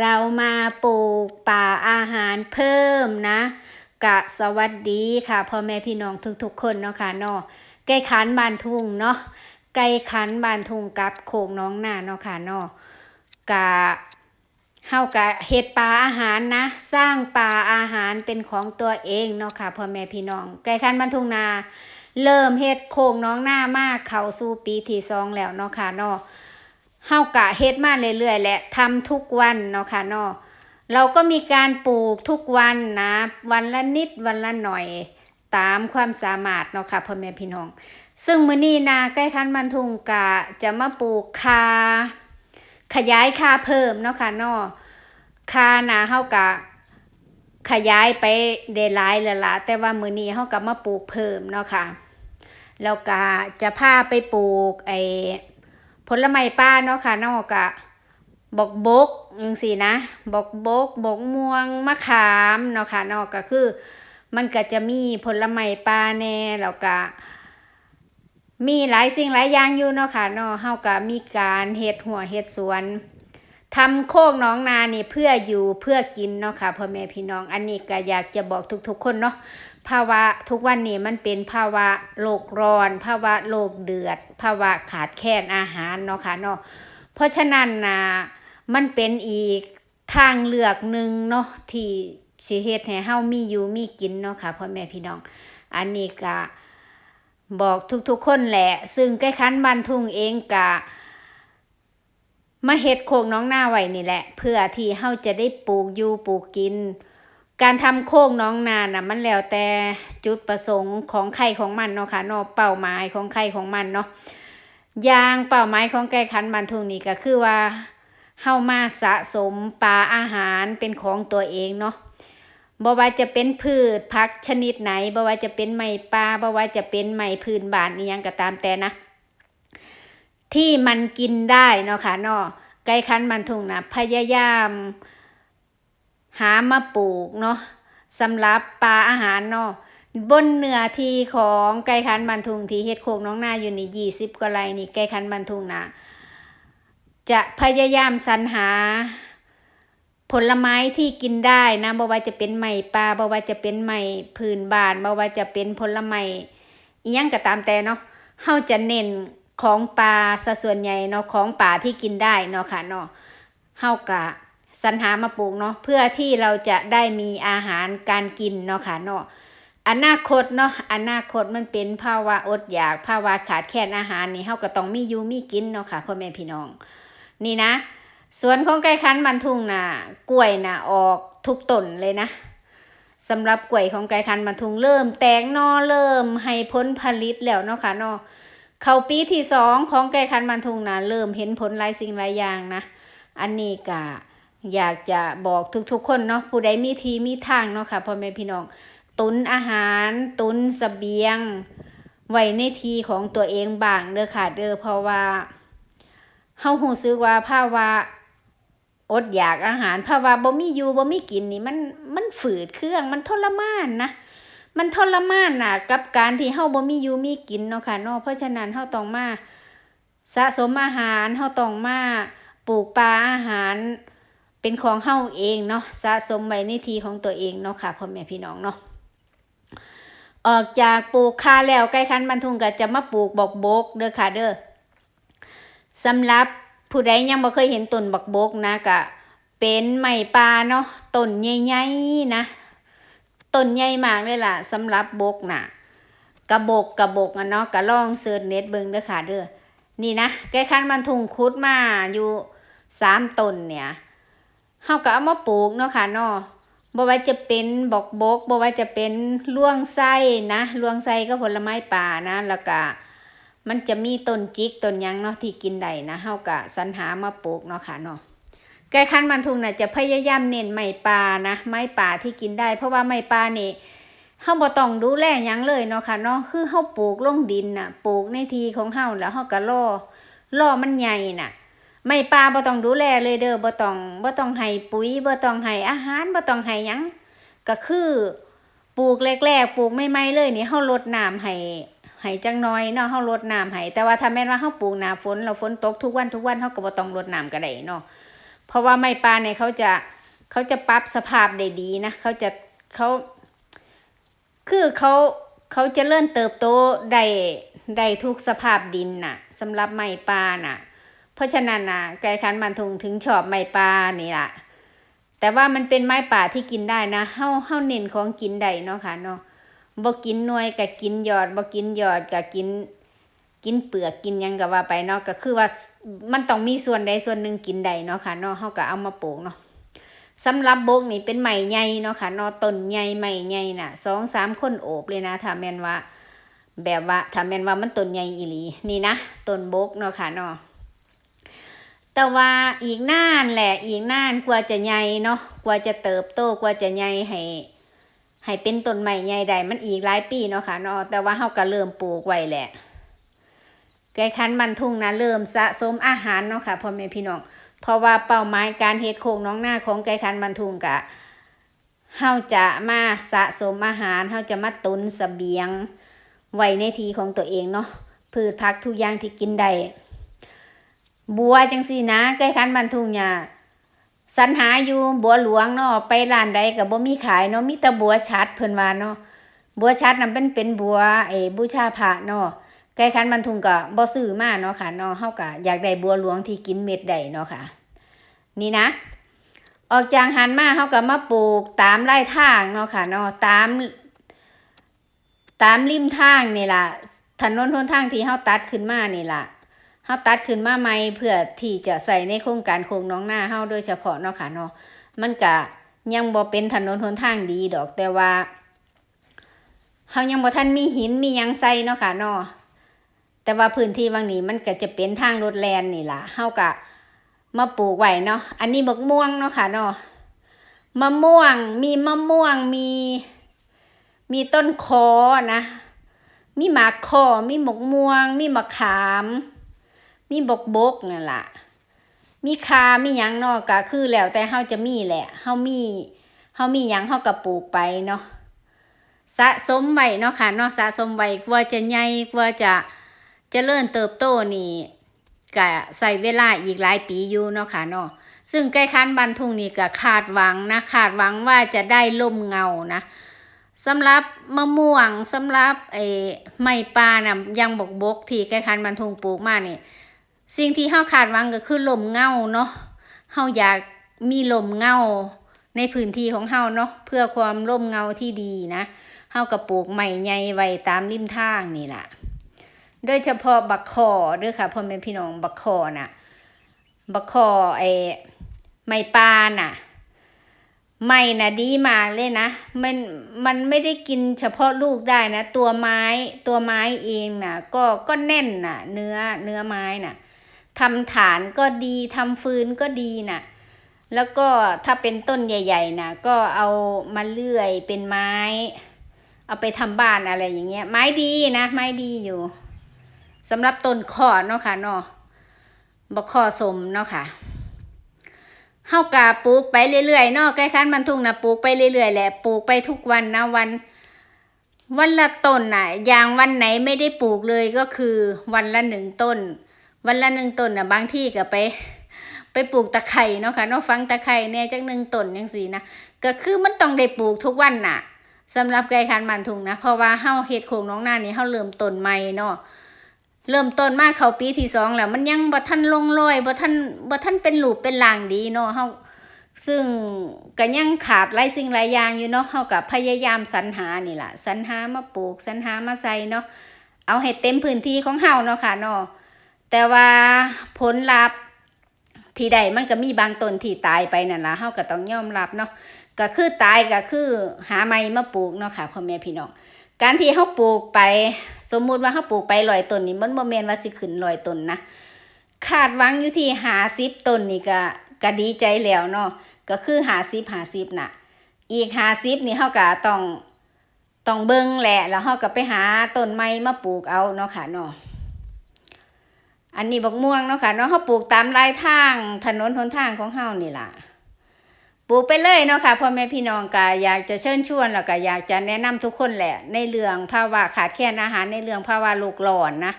เรามาปลูกป่าอาหารเพิ่มนะกะสวัสดีค่ะพ่อแม่พี่น้องทุกๆคนเนาะค่ะเนาะไก่ขันบานทุ่งเนาะไก่ขันบานทุ่งกับโขงน้องหน้าเนาะค่ะเนาะกะเฮากะเฮ็ดปลาอาหารนะ สร้างปลาอาหารเป็นของตัวเองเนาะค่ะพ่อแม่พี่น้อง ไก่ขันบานทุ่งนา เริ่มเฮ็ดโขงน้องหน้ามากเข้าสู่ปีที่สองแล้วเนาะค่ะเนาะ เฮากะเฮ็ดมาเรื่อยๆแหละทำทุกวันเนาะค่ะเนาะเราก็มีการปลูกทุกวันนะ วันละนิดวันละหน่อยตามความสามารถเนาะค่ะพ่อแม่พี่น้อง ซึ่งมื้อนี้นาใกล้คันบันทุงกะจะมาปลูกคา ขยายคาเพิ่มเนาะค่ะเนาะคานาเฮากะขยายไปได้หลายแล้วล่ะแต่ว่ามื้อนี้เฮาก็มาปลูกเพิ่มเนาะค่ะแล้วก็จะพาไปปลูกไอ้ ผลไม้ป่าเนาะค่ะนอกกะบกบกจังซี่นะบกบกบกม่วงมะขามเนาะค่ะนอกก็คือ มันก็จะมีผลไม้ป่าแน่แล้วก็มีหลายสิ่งหลายอย่างอยู่เนาะค่ะเนาะเฮาก็มีการเฮ็ดหัวเฮ็ดสวนทำโคกน้องนานี่เพื่ออยู่เพื่อกินเนาะค่ะพ่อแม่พี่น้องอันนี้ก็อยากจะบอกทุกๆคนเนาะ ภาวะทุกวันนี้มันเป็นภาวะโลกร้อน ภาวะโลกเดือด ภาวะขาดแคลนอาหารเนาะค่ะเนาะเพราะฉะนั้นนะมันเป็นอีกทางเลือกหนึ่งเนาะที่สิเฮ็ดให้เฮามีอยู่มีกินเนาะค่ะพ่อแม่พี่น้อง อันนี้ก็บอกทุกๆคนแหละ ซึ่งใกล้คันบ้านทุ่งเองกะมาเฮ็ดโคกน้องหน้าไว้นี่แหละ เพื่อที่เฮาจะได้ปลูกอยู่ปลูกกิน การทำโคกน้องนาน่ะมันแล้วแต่จุดประสงค์ของใครของมันเนาะค่ะเนาะเป้าหมายของใครของมันเนาะอย่างเป้าหมายของไก่ขันบันทุงนี่ก็คือว่าเฮามาสะสมปลาอาหารเป็นของตัวเองเนาะบ่ว่าจะเป็นพืชพักชนิดไหนบ่ว่าจะเป็นไม้ปลาบ่ว่าจะเป็นไม้พื้นบ้านอีหยังก็ตามแต่นะ ที่มันกินได้เนาะค่ะเนาะไก่ขันบันทุงนะพยายาม หามาปลูกเนาะสำหรับปลาอาหารเนาะบนเนื้อที่ของไก่คันบันทุงที่เฮ็ดโคกน้องนาอยู่นี่ยี่สิบกว่าไรนี่ไก่คันบันทุงนะจะพยายามสรรหา ผลไม้ที่กินได้นะบ่ว่าจะเป็นไม้ปลาบ่ว่าจะเป็นไม้พื้นบ้านบ่ว่าจะเป็นผลไม้อีหยังก็ตามแต่เนาะเฮาจะเน้นของปลาซะส่วนใหญ่เนาะของป่าที่กินได้เนาะค่ะเนาะเฮากะ สรรหามาปลูกเนาะเพื่อที่เราจะได้มีอาหารการกินเนาะค่ะเนาะอนาคตเนาะอนาคตมันเป็นภาวะอดอยากภาวะขาดแคลนอาหารนี่เฮาก็ต้องมีอยู่มีกินเนาะค่ะพ่อแม่พี่น้อง นี่นะสวนของไก่คันบันทุ่งน่ะกล้วยน่ะออกทุกต้นเลยนะสำหรับกล้วยของไก่คันบันทุงเริ่มแตกนอเริ่มให้ผลผลิตแล้วเนาะค่ะเนาะเข้าปีที่สองของไก่คันบันทุงน่ะเริ่มเห็นผลหลายสิ่งหลายอย่างนะอันนี้ก็ อยากจะบอกทุกๆคนเนาะผู้ใดมีทีมีทางเนาะค่ะพ่อแม่พี่น้อง ตุนอาหารตุนสเสบียง ไว้ในทีของตัวเองบ้างเด้อค่ะเด้อเพราะว่าเฮาหูซื้อว่าภาวะอดอยากอาหารภาวะบ่มีอยู่บ่มีกินนี่มันมันฝืดเครื่องมันทรมานนะมันทรมานน่ะ กับการที่เฮาบ่มีอยู่มีกินเนาะค่ะเนาะเพราะฉะนั้นเฮาต้องมาสะสมอาหารเฮาต้องมาปลูกปลาอาหาร เป็นของเฮาเองเนาะสะสมไว้ในทีของตัวเองเนาะค่ะพ่อแม่พี่น้องเนาะออกจากปลูกคาแล้วใกล้คันบรรทุงก็จะมาปลูกบอกบกเด้อค่ะเด้อสำหรับผู้ใดยังบ่เคยเห็นต้นบักบกนะก็เป็นไม้ป่าเนาะต้นใหญ่ๆนะต้นใหญ่มากเลยล่ะสำหรับบกน่ะกระบกกระบกอะเนาะก็ลองเสิร์ชเน็ตเบิ่งเด้อค่ะเด้อนี่นะใกล้คันบรรทุงคุดมาอยู่สามต้นเนี่ย เฮาก็เอามาปลูกเนาะค่ะเนาะบ่ว่าจะเป็นบอกบกบ่ว่าจะเป็นล่วงไส้นะล่วงไส้ก็ผลไม้ป่านะ แล้วก็มันจะมีต้นจิกต้นยังเนาะที่กินได้นะเฮาก็สรรหามาปลูกเนาะค่ะเนาะไก่คันมันทุงน่ะจะพยายามเน้นไม้ป่านะ ไม้ป่าที่กินได้ เพราะว่าไม้ป่านี่เฮาบ่ต้องดูแลหยังเลยเนาะค่ะเนาะคือเฮาปลูกลงดินน่ะปลูกในที่ของเฮาแล้วเฮาก็รอรอมันใหญ่น่ะ ไม่ปลาบ่ต้องดูแลเลยเด้อบ่ต้องบ่ต้องให้ปุ๋ยบ่ต้องให้อาหารบ่ต้องให้หยังก็คือปลูกแรกๆปลูกใหม่ๆเลยนี่เฮารดน้ำให้ให้จังน้อยเนาะเฮารดน้ำให้แต่ว่าถ้าแม่นว่าเฮาปลูกหน้าฝนแล้วฝนตกทุกวันทุกวันเฮาก็บ่ต้องรดน้ำก็ได้เนาะเพราะว่าไม้ปลาเนี่ยเขาจะเขาจะปรับสภาพได้ดีนะเขาจะเขาคือเขาเขาจะเริ่มเติบโตได้ได้ทุกสภาพดินน่ะสำหรับไม้ปลาน่ะ เพราะฉะนั้นน่ะไก่ขันมันทุงถึงชอบไม้ปลานี่ล่ะ แต่ว่ามันเป็นไม้ป่าที่กินได้นะเฮาเฮาเน้นของกินได้เนาะค่ะเนาะบ่กินหน่วยก็กินยอดบ่กินยอดก็กิน กินเปลือกกินยังก็ว่าไปเนาะก็คือว่ามันต้องมีส่วนใดส่วนหนึ่งกินได้เนาะค่ะเนาะเฮาก็เอามาปลูกเนาะสำหรับบกนี่เป็นใหม่ใหญ่เนาะค่ะเนาะต้นใหญ่ใหม่ใหญ่น่ะสองสามคนโอบเลยนะถ้าแมนว่า แบบว่าถ้าแมนว่ามันต้นใหญ่อีหลีนี่นะต้นบกเนาะค่ะเนาะ แต่ว่าอีกนานแหละอีกนานกว่าจะใหญ่เนาะกว่าจะเติบโตกว่าจะใหญ่ให้ให้เป็นต้นใหม่ใหญ่ได้มันอีกหลายปีเนาะค่ะเนาะแต่ว่าเฮาก็เริ่มปลูกไว้แหละไก่คันมันทุ่งนะเริ่มสะสมอาหารเนาะค่ะพ่อแม่พี่น้องเพราะว่าเป้าหมายการเฮ็ดโคงน้องหน้าของไก่คันมันทุ่งกะเฮาจะมาสะสมอาหารเฮาจะมาตุนเสบียงไว้ในทีของตัวเองเนาะพืชผักทุกอย่างที่กินได้ บัวจังซี่นะไก่คันมันทุ่งเนี่ยสรรหาอยู่บัวหลวงเนาะไปร้านใดก็บ่มีขายเนาะมีแต่บัวชัดเพิ่นว่าเนาะบัวชัดนั่นเป็นเป็นบัวเออบูชาพระเนาะไก่คันบรรทุงก็บ่ซื้อมาเนาะค่ะเนาะเฮาก็อยากได้บัวหลวงที่กินเม็ดได้เนาะค่ะ นี่นะ ออกจากหันมาเฮาก็มาปลูกตามไร่ทางเนาะค่ะเนาะตาม ตามริมทางนี่ล่ะถนนหนทางที่เฮาตัดขึ้นมานี่ล่ะ เฮาตัดขึ้นมาใหม่เพื่อที่จะใส่ในโครงการโครงน้องหน้าเฮาโดยเฉพาะเนาะค่ะเนาะมันก็ยังบ่เป็นถนนหนทางดีดอกแต่ว่าเฮายังบ่ทันมีหินมียังใส่เนาะค่ะเนาะแต่ว่าพื้นที่บางนี้มันก็จะเป็นทางรถแลนนี่ล่ะเฮาก็มาปลูกไว้เนาะอันนี้บักม่วงเนาะค่ะเนาะมะม่วงมีมะม่วงมี มีต้นคอนะ มีหมากคอมีหมกม่วง มีมะขาม มีบกบกนั่นละมีคามียังนาะก็คือแล้วแต่เฮาจะมีแหละเฮามีเฮามียังเฮาก็ปลูกไปเนาะสะสมไว้เนาะค่ะเนาะสะสมไว้กว่าจะใหญ่กว่าจะเริญเติบโตนี่ก็ใส่เวลาอีกหลายปีอยู่เนาะค่ะเนาะซึ่งใกล้คันบันทุ่งนี่ก็คาดหวังนะคาดหวังว่าจะได้ล่มเงานะสำหรับมะม่วงสำหรับไอ้ไม้ปลาน่ะยังบกบกที่ใกล้คันบันทุ่งปลูกมานี่ สิ่งที่เฮาคาดหวังก็คือลมเงาเนาะเฮาอยากมีลมเงาในพื้นที่ของเฮาเนาะเพื่อความร่มเงาที่ดีนะเฮาก็ปลูกไม้ใหญ่ไว้ตามริมทางนี่ล่ะ โดยเฉพาะบักคอเด้วยค่ะพ่อแม่พี่น้องบักคอน่ะบักคอไอ้ไม้ปลาน่ะไม้น่ะดีมากเลยนะมันมันไม่ได้กินเฉพาะลูกได้นะ ตัวไม้ตัวไม้เองน่ะก็ก็แน่นน่ะเนื้อเนื้อไม้น่ะ ทำฐานก็ดีทำฟืนก็ดีน่ะ แล้วก็ถ้าเป็นต้นใหญ่ๆน่ะก็เอามาเลื่อยเป็นไม้ เอาไปทำบ้านอะไรอย่างเงี้ย ไม้ดีนะ ไม้ดีอยู่สำหรับต้นข้อเนาะค่ะเนาะบกข้อสมเนาะค่ะเฮากาปลูกไปเรื่อยๆเนาะใกล้คันมันทุ่งนะปลูกไปเรื่อยๆแหละปลูกไปทุกวันนะวัน วันละต้นน่ะอย่างวันไหนไม่ได้ปลูกเลยก็คือวันละหนึ่งต้น วันละหนึ่งต้นน่ะบางที่ก็ไป ไปปลูกตะไคร่เนาะค่ะเนาะฟังตะไคร่เนี่ยจักหนึ่งต้นยังสีนะก็คือมันต้องได้ปลูกทุกวันน่ะสำหรับไก่คันมันทุ่งนะเพราะว่าเฮาเฮ็ดโครงน้องหน้านี่เฮาเริ่มต้นใหม่เนาะเริ่มต้นมาเข้าปีที่สองแล้วมันยังบ่ทันลงรอยบ่ทันบ่ทันเป็นรูปเป็นร่างดีเนาะเฮาซึ่งก็ยังขาดหลายสิ่งหลายอย่างอยู่เนาะเฮาก็พยายามสรรหานี่ล่ะสรรหามาปลูกสรรหามาใส่เนาะเอาให้เต็มพื้นที่ของเฮาเนาะค่ะเนาะ แต่ว่าผลลัพธ์ที่ใดมันก็มีบางต้นที่ตายไปนั่นละเฮาก็ต้องยอมรับเนาะก็คือตายก็คือหาใหม่มาปลูกเนาะค่ะพ่อแม่พี่น้องการที่เขาปลูกไป สมมุติว่าเขาปลูกไปลอยต้นนี่มันบ่แม่นว่าสิขึ้นลอยต้นนะคาดหวังอยู่ที่หาสิบต้นนี่ก็ก็ดีใจแล้วเนาะก็คือหาสิบหาสิบน่ะ อีกหาสิบนี่เขาก็ต้องต้องเบิ่งแหละแล้วเขาก็ไปหาต้นไม้มาปลูกเอาเนาะค่ะเนาะ อันนี้บักม่วงเนาะค่ะเนาะเขาปลูกตามรายทางถนนหนทางของเฮานี่ล่ะปลูกไปเลยเนาะค่ะพ่อแม่พี่น้องก็อยากจะเชิญชวนแล้วก็อยากจะแนะนำทุกคนแหละ ในเรื่องภาวะขาดแคลนอาหารในเรื่องภาวะโลกร้อนนะ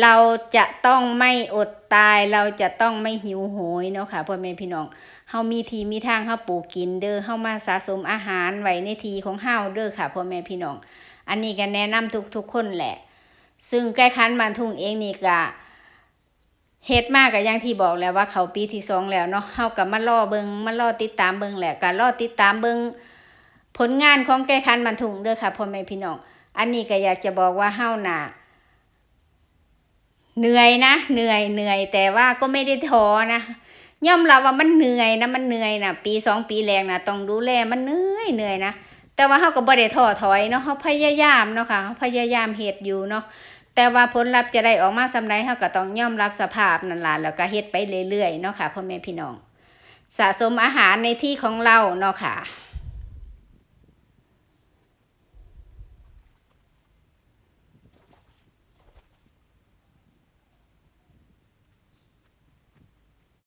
เราจะต้องไม่อดตายเราจะต้องไม่หิวโหยเนาะค่ะพ่อแม่พี่น้องเฮามีทีมีทางเฮาปลูกกินเด้อเฮามาสะสมอาหารไว้ในทีของเฮาเด้อค่ะพ่อแม่พี่น้อง อันนี้ก็แนะนำทุกๆคนแหละ ซึ่งใกล้คันบานทุ่งเองนี่ก็ เฮ็ดมากกับอย่างที่บอกแล้วว่าเขาปีที่สองแล้วเนาะเฮากับมารอเบิงมารอติดตามเบิงแหละก็รอติดตามเบิงผลงานของแก้คันบานทุงเด้อค่ะพ่อแม่พี่น้อง อันนี้ก็อยากจะบอกว่าเฮาหน่ะเหนื่อยนะ เหนื่อยเหนื่อย แต่ว่าก็ไม่ได้ท้อนะย่อมรับว่ามันเหนื่อยนะมันเหนื่อยนะปีสองปีแรงนะต้องดูแลมันเหนื่อยเหนื่อยนะ แต่ว่าเฮาก็บ่ได้ท้อถอยเนาะเฮาพยายามเนาะค่ะเฮาพยายามเฮ็ดอยู่เนาะแต่ว่าผลลัพธ์จะได้ออกมาสำไรเฮาก็ต้องยอมรับสภาพนั่นล่ะแล้วก็เฮ็ดไปเรื่อยๆเนาะค่ะพ่อแม่พี่น้อง สะสมอาหารในที่ของเราเนาะค่ะ